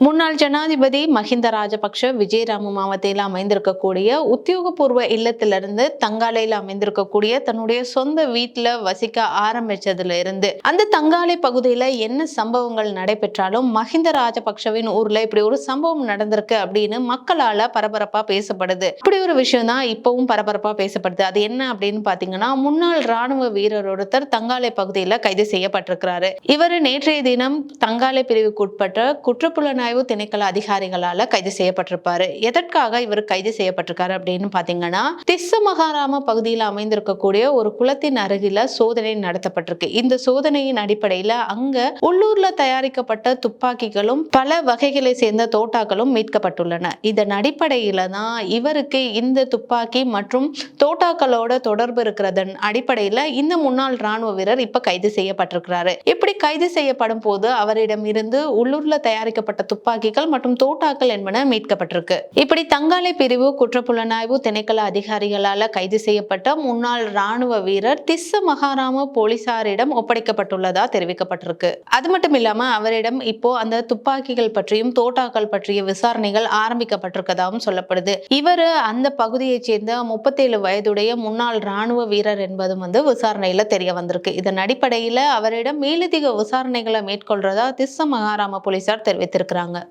முன்னாள் ஜனாதிபதி மஹிந்த ராஜபக்ஷ விஜயராம மாவட்டத்தில் அமைந்திருக்கக்கூடிய உத்தியோகபூர்வ இல்லத்திலிருந்து தங்காலையில் அமைந்திருக்கக்கூடிய தன்னுடைய சொந்த வீட்டில் வசிக்க ஆரம்பிச்சதுல இருந்து அந்த தங்காலை பகுதியில என்ன சம்பவங்கள் நடைபெற்றாலும் மஹிந்த ராஜபக்ஷவின் ஊர்ல இப்படி ஒரு சம்பவம் நடந்திருக்கு அப்படின்னு மக்களால பரபரப்பா பேசப்படுது. இப்படி ஒரு விஷயம் தான் இப்பவும் பரபரப்பா பேசப்படுது. அது என்ன அப்படின்னு பாத்தீங்கன்னா முன்னாள் ராணுவ வீரர் ஒருத்தர் தங்காலை பகுதியில் கைது செய்யப்பட்டிருக்கிறாரு. இவர் நேற்றைய தினம் தங்காலை பிரிவுக்கு உட்பட்ட புலனாய்வு திணைக்கள அதிகாரிகளால கைது செய்யப்பட்டிருப்பாரு. எதற்காக இவர் கைது செய்யப்பட்டிருக்காரு அப்படின்னு பாத்தீங்கன்னா திஸ்ஸ மகாராம பகுதியில் அமைந்திருக்கக்கூடிய ஒரு குளத்தின் அருகில சோதனை நடத்தப்பட்டிருக்கு. இந்த சோதனையின் அடிப்படையில அங்க உள்ளூர்ல தயாரிக்கப்பட்ட துப்பாக்கிகளும் பல வகைகளை சேர்ந்த தோட்டாக்களும் மீட்கப்பட்டுள்ளன. இதன் அடிப்படையில தான் இவருக்கு இந்த துப்பாக்கி மற்றும் தோட்டாக்களோட தொடர்பு இருக்கிறதன் அடிப்படையில இந்த முன்னாள் ராணுவ வீரர் இப்ப கைது செய்யப்பட்டிருக்கிறாரு. இப்படி கைது செய்யப்படும் போது அவரிடம் இருந்து உள்ளூர்ல தயாரிக்கப்பட்ட துப்பாக்கிகள் மற்றும் தோட்டாக்கள் என்பன மீட்கப்பட்டிருக்கு. இப்படி தங்காலை பிரிவு குற்றப்புலனாய்வு திணைக்கள அதிகாரிகளால் கைது செய்யப்பட்ட முன்னாள் ராணுவ வீரர் திஸ்ஸ மகாராம போலீசாரிடம் ஒப்படைக்கப்பட்டுள்ளதா தெரிவிக்கப்பட்டிருக்கு. அது மட்டும் இல்லாம அவரிடம் இப்போ அந்த துப்பாக்கிகள் பற்றியும் தோட்டாக்கள் பற்றிய விசாரணைகள் ஆரம்பிக்கப்பட்டிருக்கதாகவும் சொல்லப்படுது. இவர் அந்த பகுதியைச் சேர்ந்த முப்பத்தேழு வயதுடைய முன்னாள் ராணுவ வீரர் என்பதும் வந்து விசாரணையில தெரிய வந்திருக்கு. இதன் அடிப்படையில அவரிடம் மேலதிக விசாரணைகளை மேற்கொள்றதா திஸ்ஸ மகாராம போலீசார் தெரிவித்திருக்கிறாங்க.